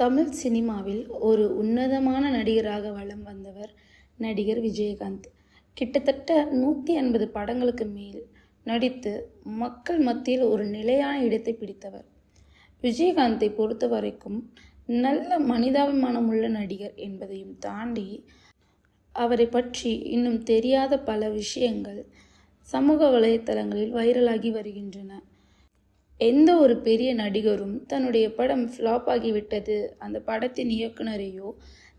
தமிழ் சினிமாவில் ஒரு உன்னதமான நடிகராக வலம் வந்தவர் நடிகர் விஜயகாந்த். கிட்டத்தட்ட நூற்றி ஐம்பது படங்களுக்கு மேல் நடித்து மக்கள் மத்தியில் ஒரு நிலையான இடத்தை பிடித்தவர். விஜயகாந்தை பொறுத்த வரைக்கும் நல்ல மனிதாபிமானமுள்ள நடிகர் என்பதையும் தாண்டி அவரை பற்றி இன்னும் தெரியாத பல விஷயங்கள் சமூக வலைத்தளங்களில் வைரலாகி வருகின்றன. எந்த ஒரு பெரிய நடிகரும் தன்னுடைய படம் ஃப்ளாப் ஆகிவிட்டது அந்த படத்தின் இயக்குனரையோ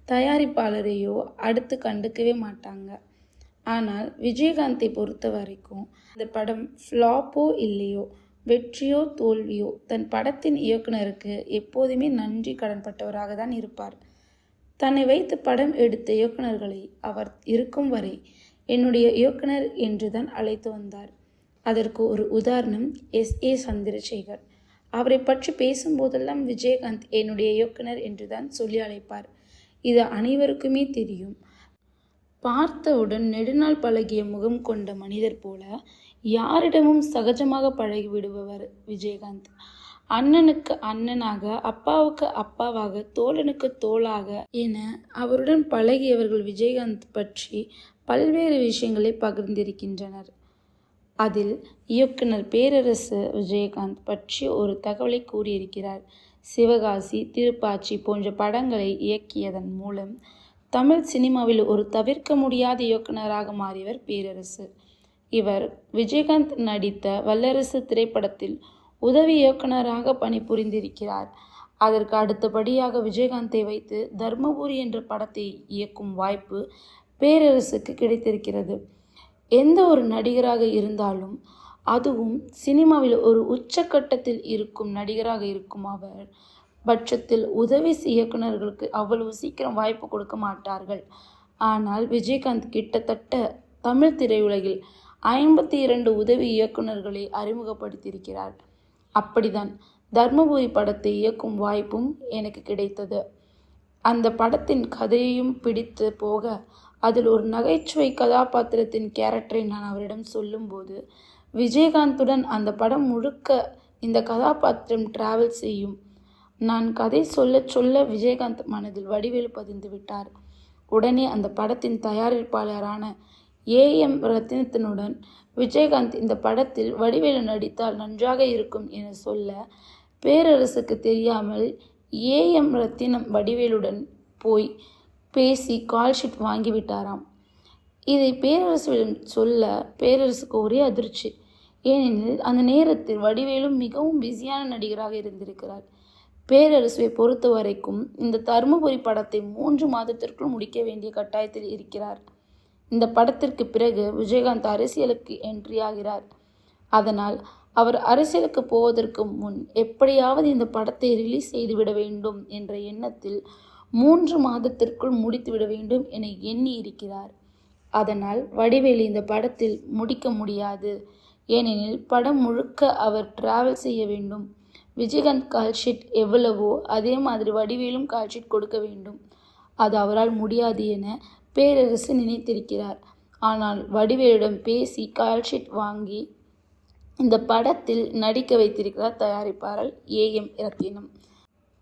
தயாரிப்பாளரையோ அடுத்து கண்டுக்கவே மாட்டாங்க. ஆனால் விஜயகாந்தை பொறுத்த வரைக்கும் அந்த படம் ஃப்ளாப்போ இல்லையோ வெற்றியோ தோல்வியோ தன் படத்தின் இயக்குனருக்கு எப்போதுமே நன்றி கடன்பட்டவராக தான் இருப்பார். தன்னை வைத்து படம் எடுத்த இயக்குனர்களை அவர் இருக்கும் வரை என்னுடைய இயக்குனர் என்று தான் அழைத்து வந்தார். அதற்கு ஒரு உதாரணம் எஸ். ஏ. சந்திரசேகர். அவரைப் பற்றி பேசும்போதெல்லாம் விஜயகாந்த் என்னுடைய இயக்குனர் என்று தான் சொல்லி அழைப்பார். இது அனைவருக்குமே தெரியும். பார்த்தவுடன் நெடுநாள் பழகிய முகம் கொண்ட மனிதர் போல யாரிடமும் சகஜமாக பழகிவிடுபவர் விஜயகாந்த். அண்ணனுக்கு அண்ணனாக அப்பாவுக்கு அப்பாவாக தோழனுக்கு தோளாக என அவருடன் பழகியவர்கள் விஜயகாந்த் பற்றி பல்வேறு விஷயங்களை பகிர்ந்திருக்கின்றனர். அதில் இயக்குனர் பேரரசு விஜயகாந்த் பற்றி ஒரு தகவலை கூறியிருக்கிறார். சிவகாசி திருப்பாச்சி போன்ற படங்களை இயக்கியதன் மூலம் தமிழ் சினிமாவில் ஒரு தவிர்க்க முடியாத இயக்குனராக மாறியவர் பேரரசு. இவர் விஜயகாந்த் நடித்த வல்லரசு திரைப்படத்தில் உதவி இயக்குனராக பணிபுரிந்திருக்கிறார். அதற்கு அடுத்தபடியாக விஜயகாந்தை வைத்து தர்மபுரி என்ற படத்தை இயக்கும் வாய்ப்பு பேரரசுக்கு கிடைத்திருக்கிறது. எந்த ஒரு நடிகராக இருந்தாலும் அதுவும் சினிமாவில் ஒரு உச்சக்கட்டத்தில் இருக்கும் நடிகராக இருக்கும் அவர் பட்சத்தில் உதவி இயக்குனர்களுக்கு அவ்வளவு சீக்கிரம் வாய்ப்பு கொடுக்க மாட்டார்கள். ஆனால் விஜயகாந்த் கிட்டத்தட்ட தமிழ் திரையுலகில் ஐம்பத்தி இரண்டு உதவி இயக்குநர்களை அறிமுகப்படுத்தியிருக்கிறார். அப்படிதான் தர்மபுரி படத்தை இயக்கும் வாய்ப்பும் எனக்கு கிடைத்தது. அந்த படத்தின் கதையும் பிடித்து போக அதில் ஒரு நகைச்சுவை கதாபாத்திரத்தின் கேரக்டரை நான் அவரிடம் சொல்லும்போது விஜயகாந்துடன் அந்த படம் முழுக்க இந்த கதாபாத்திரம் டிராவல் செய்யும். நான் கதை சொல்ல சொல்ல விஜயகாந்த் மனதில் வடிவேலு பதிந்து விட்டார். உடனே அந்த படத்தின் தயாரிப்பாளரான ஏ. எம். ரத்னத்தினுடன் விஜயகாந்த் இந்த படத்தில் வடிவேலு நடித்தால் நன்றாக இருக்கும் என சொல்ல பேரரசுக்கு தெரியாமல் ஏ. எம். ரத்தினம் வடிவேலுடன் போய் பேசி கால்ஷீட் வாங்கிவிட்டாராம். இதை பேரரசுவிடம் சொல்ல பேரரசுக்கு ஒரே அதிர்ச்சி. ஏனெனில் அந்த நேரத்தில் வடிவேலும் மிகவும் பிஸியான நடிகராக இருந்திருக்கிறார். பேரரசுவை பொறுத்தவரைக்கும் இந்த தர்மபுரி படத்தை மூன்று மாதத்திற்குள் முடிக்க வேண்டிய கட்டாயத்தில் இருக்கிறார். இந்த படத்திற்கு பிறகு விஜயகாந்த் அரசியலுக்கு என்ட்ரி ஆகிறார் அதனால் அவர் அரசியலுக்கு போவதற்கு முன் எப்படியாவது இந்த படத்தை ரிலீஸ் செய்துவிட வேண்டும் என்ற எண்ணத்தில் மூன்று மாதத்திற்குள் முடித்துவிட வேண்டும் என எண்ணி இருக்கிறார். அதனால் வடிவேலு இந்த படத்தில் முடிக்க முடியாது. ஏனெனில் படம் முழுக்க அவர் டிராவல் செய்ய வேண்டும். விஜயகாந்த் கால்ஷீட் எவ்வளவோ அதே மாதிரி வடிவேலும் கால்ஷீட் கொடுக்க வேண்டும். அது அவரால் முடியாது என பேரரசு நினைத்திருக்கிறார். ஆனால் வடிவேலிடம் பேசி கால்ஷீட் வாங்கி இந்த படத்தில் நடிக்க வைத்திருக்கிறார் தயாரிப்பாளர் ஏ. எம். ரத்தினம்.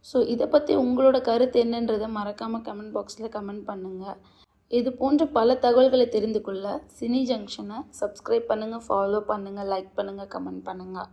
ஸோ இதை பற்றி உங்களோட கருத்து என்னன்றதை மறக்காமல் கமெண்ட் பாக்ஸில் கமெண்ட் பண்ணுங்கள் இது போன்ற பல தகவல்களை தெரிந்து கொள்ள சினி ஜங்ஷனை சப்ஸ்கிரைப் பண்ணுங்கள் ஃபாலோ பண்ணுங்கள் லைக் பண்ணுங்கள் கமெண்ட் பண்ணுங்கள்